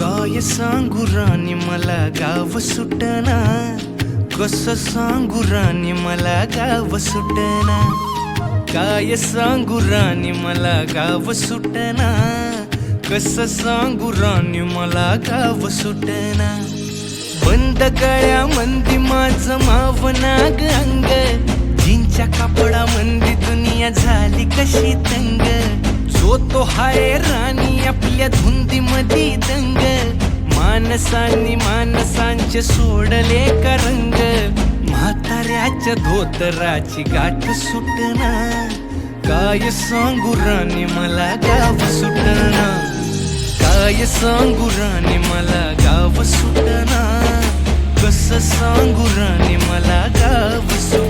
काय सांगू राणी मला गाव सुटना कस सांगू राणी मला गाव सुटना काय सांगू राणी मला गाव सुटना. कस सांगू राणी मला गाव सुटना. बंद गळ्या मंदी माझ माव नाग अंग. जिंच्या कापडा मंदी दुनिया झाली कशी तंग जो तो हाय राणी आपल्या धुंदी मधी दंग. माणसांनी मानसांचे सोडले का रंग? म्हाताऱ्याच्या धोतराची गाठ सुटना काय सांगू राणी मला गाव सुटना काय सांगू राणी मला गाव सुटना कस सांगू राणी मला गाव सुटना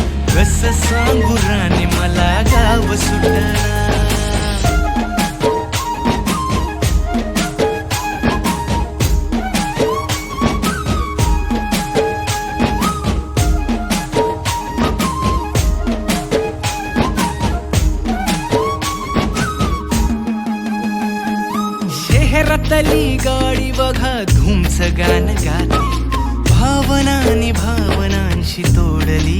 कस सांगू राणी मला गाव सुटा शहरातली गाडी बघा धुमचं गाणं गाते. भावनानी भावनांशी तोडली.